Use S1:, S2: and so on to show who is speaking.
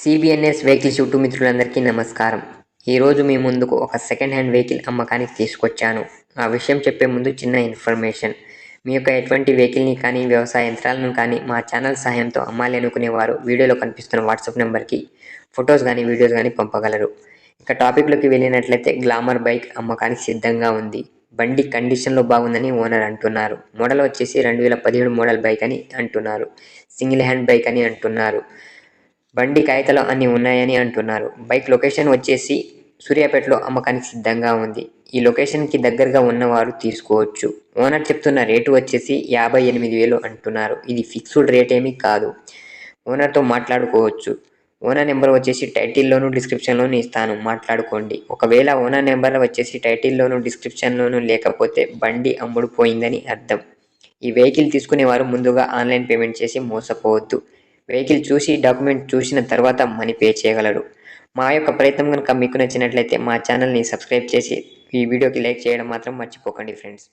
S1: సిబిఎన్ఎస్ vehicles YouTube మిత్రులందరికీ నమస్కారం. ఈరోజు మీ ముందుకు ఒక సెకండ్ హ్యాండ్ వెహికల్ అమ్మకానికి తీసుకొచ్చాను. ఆ విషయం చెప్పే ముందు చిన్న ఇన్ఫర్మేషన్ మీ యొక్క ఎటువంటి వెహికల్ని కానీ వ్యవసాయ యంత్రాలను కానీ మా ఛానల్ సహాయంతో అమ్మాలి అనుకునేవారు వీడియోలో కనిపిస్తున్న వాట్సాప్ నెంబర్కి ఫొటోస్ కానీ వీడియోస్ కానీ పంపగలరు. ఇక టాపిక్లోకి వెళ్ళినట్లయితే గ్లామర్ బైక్ అమ్మకానికి సిద్ధంగా ఉంది. బండి కండిషన్లో బాగుందని ఓనర్ అంటున్నారు. మోడల్ వచ్చేసి రెండు వేల పదిహేడు మోడల్ బైక్ అని అంటున్నారు. సింగిల్ హ్యాండ్ బైక్ అని అంటున్నారు. బండి కాగితాలు అన్ని ఉన్నాయని అంటున్నారు. బైక్ లొకేషన్ వచ్చేసి సూర్యాపేటలో అమ్మకానికి సిద్ధంగా ఉంది. ఈ లొకేషన్కి దగ్గరగా ఉన్నవారు తీసుకోవచ్చు. ఓనర్ చెప్తున్న రేటు వచ్చేసి యాభై ఎనిమిది వేలు అంటున్నారు. ఇది ఫిక్స్డ్ రేట్ ఏమీ కాదు. ఓనర్తో మాట్లాడుకోవచ్చు. ఓనర్ నెంబర్ వచ్చేసి టైటిల్లోను డిస్క్రిప్షన్లోను ఇస్తాను. మాట్లాడుకోండి. ఒకవేళ ఓనర్ నెంబర్ వచ్చేసి టైటిల్లోను డిస్క్రిప్షన్లోను లేకపోతే బండి అమ్ముడు పోయిందని అర్థం. ఈ వెహికల్ తీసుకునేవారు ముందుగా ఆన్లైన్ పేమెంట్ చేసి మోసపోవద్దు. వెహికల్ చూసి డాక్యుమెంట్ చూసిన తర్వాత మనీ పే చేయగలరు మా యొక్క ప్రయత్నం కనుక మీకు నచ్చినట్లయితే మా ఛానల్ని సబ్స్క్రైబ్ చేసి ఈ వీడియోకి లైక్ చేయడం మాత్రం మర్చిపోకండి ఫ్రెండ్స్.